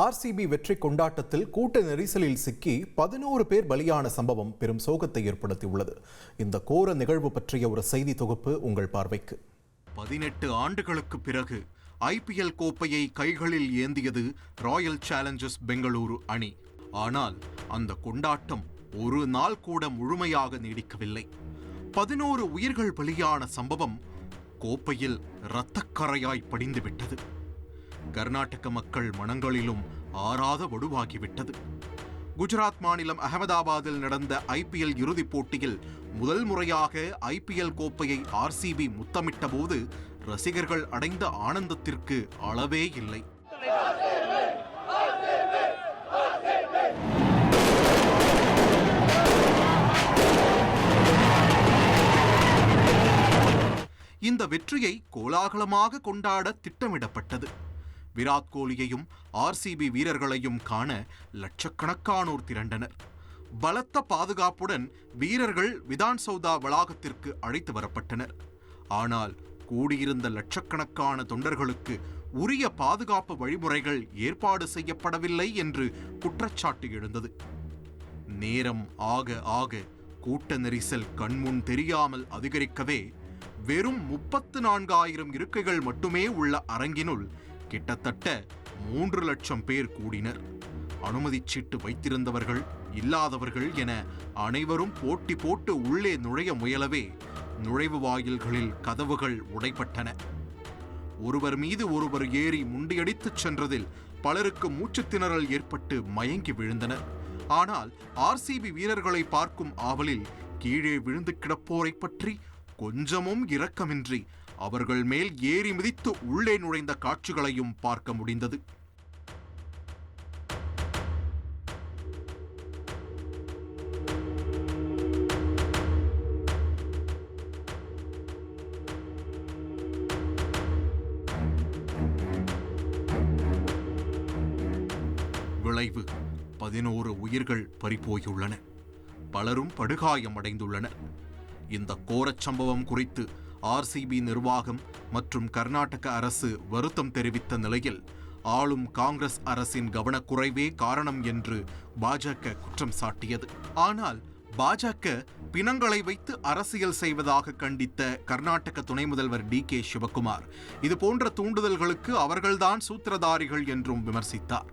RCB வெற்றி கொண்டாட்டத்தில் கூட்ட நெரிசலில் சிக்கி பதினோரு பேர் பலியான சம்பவம் பெரும் சோகத்தை ஏற்படுத்தியுள்ளது. இந்த கோர நிகழ்வு பற்றிய ஒரு செய்தி தொகுப்பு உங்கள் பார்வைக்கு. பதினெட்டு ஆண்டுகளுக்கு பிறகு ஐபிஎல் கோப்பையை கைகளில் ஏந்தியது ராயல் சேலஞ்சர்ஸ் பெங்களூரு அணி. ஆனால் அந்த கொண்டாட்டம் ஒரு நாள் கூட முழுமையாக நீடிக்கவில்லை. பதினோரு உயிர்கள் பலியான சம்பவம் கோப்பையில் இரத்தக்கரையாய் படிந்துவிட்டது. கர்நாடக மக்கள் மனங்களிலும் ஆறாத வடுவாகிவிட்டது. குஜராத் மாநிலம் அகமதாபாத்தில் நடந்த ஐபிஎல் இறுதிப் போட்டியில் முதல் முறையாக ஐபிஎல் கோப்பையை ஆர்சிபி முத்தமிட்ட போது ரசிகர்கள் அடைந்த ஆனந்தத்திற்கு அளவே இல்லை. இந்த வெற்றியை கோலாகலமாக கொண்டாட திட்டமிடப்பட்டது. விராட் கோலியையும் ஆர்சிபி வீரர்களையும் காண லட்சக்கணக்கானோர் திரண்டனர். பலத்த பாதுகாப்புடன் வீரர்கள் விதான் சௌதா வளாகத்திற்கு அழைத்து வரப்பட்டனர். ஆனால் கூடியிருந்த லட்சக்கணக்கான தொண்டர்களுக்கு உரிய பாதுகாப்பு வழிமுறைகள் ஏற்பாடு செய்யப்படவில்லை என்று குற்றச்சாட்டு எழுந்தது. நேரம் ஆக ஆக கூட்ட நெரிசல் கண்முன் தெரியாமல் அதிகரிக்கவே வெறும் முப்பத்து நான்காயிரம் இருக்கைகள் மட்டுமே உள்ள அரங்கினுள் கிட்டத்தட்ட மூன்று லட்சம் பேர் கூடினர். அனுமதி சீட்டு வைத்திருந்தவர்கள் இல்லாதவர்கள் என அனைவரும் போட்டி போட்டு உள்ளே நுழைய முயலவே நுழைவு வாயில்களில் கதவுகள் உடைப்பட்டன ஒருவர் மீது ஒருவர் ஏறி முண்டியடித்துச் சென்றதில் பலருக்கு மூச்சுத்திணறல் ஏற்பட்டு மயங்கி விழுந்தனர். ஆனால் ஆர்சிபி வீரர்களை பார்க்கும் ஆவலில் கீழே விழுந்து கிடப்போரை பற்றி கொஞ்சமும் இரக்கமின்றி அவர்கள் மேல் ஏறி மிதித்து உள்ளே நுழைந்த காட்சிகளையும் பார்க்க முடிந்தது. விளைவு. பதினோரு உயிர்கள் பறிபோயுள்ளன. பலரும் படுகாயமடைந்துள்ளனர். இந்த கோரச் சம்பவம் குறித்து ஆர்சிபி நிர்வாகம் மற்றும் கர்நாடக அரசு வருத்தம் தெரிவித்த நிலையில் ஆளும் காங்கிரஸ் அரசின் கவனக்குறைவே காரணம் என்று பாஜக குற்றம் சாட்டியது. ஆனால் பாஜக பிணங்களை வைத்து அரசியல் செய்வதாக கண்டித்த கர்நாடக துணை முதல்வர் டி கே சிவகுமார் இது போன்ற தூண்டுதல்களுக்கு அவர்கள்தான் சூத்திரதாரிகள் என்றும் விமர்சித்தார்.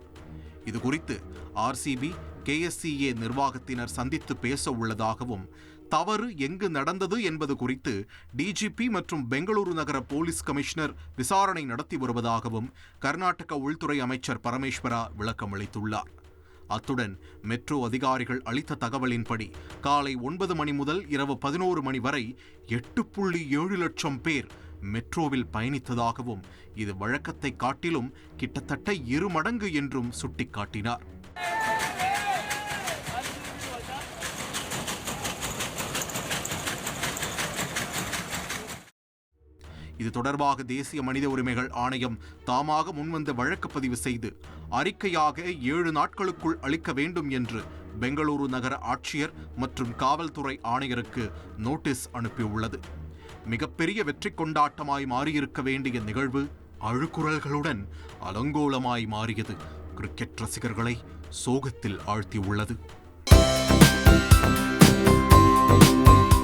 இது குறித்து ஆர்சிபி கேஎஸ்சிஏ நிர்வாகத்தினர் சந்தித்து பேச உள்ளதாகவும் தவறு எங்கு நடந்தது என்பது குறித்து டிஜிபி மற்றும் பெங்களூரு நகர போலீஸ் கமிஷனர் விசாரணை நடத்தி வருவதாகவும் கர்நாடக உள்துறை அமைச்சர் பரமேஸ்வரா விளக்கம் அளித்துள்ளார். அத்துடன் மெட்ரோ அதிகாரிகள் அளித்த தகவலின்படி காலை ஒன்பது மணி முதல் இரவு பதினோரு மணி வரை எட்டு புள்ளி ஏழு லட்சம் பேர் மெட்ரோவில் பயணித்ததாகவும் இது வழக்கத்தை காட்டிலும் கிட்டத்தட்ட இரு மடங்கு என்றும் சுட்டிக்காட்டினார். இது தொடர்பாக தேசிய மனித உரிமைகள் ஆணையம் தாமாக முன்வந்து வழக்கு பதிவு செய்து அறிக்கையாக ஏழு நாட்களுக்குள் அளிக்க வேண்டும் என்று பெங்களூரு நகர ஆட்சியர் மற்றும் காவல்துறை ஆணையருக்கு நோட்டீஸ் அனுப்பியுள்ளது. மிகப்பெரிய வெற்றி கொண்டாட்டமாய் மாறியிருக்க வேண்டிய நிகழ்வு அழுக்குரல்களுடன் அலங்கோலமாய் மாறியது. கிரிக்கெட் ரசிகர்களை சோகத்தில் ஆழ்த்தியுள்ளது.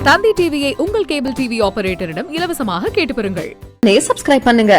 தந்தி டிவியை உங்கள் கேபிள் டிவி ஆபரேட்டரிடம் இலவசமாக கேட்டு பெறுங்கள். சப்ஸ்கிரைப் பண்ணுங்க.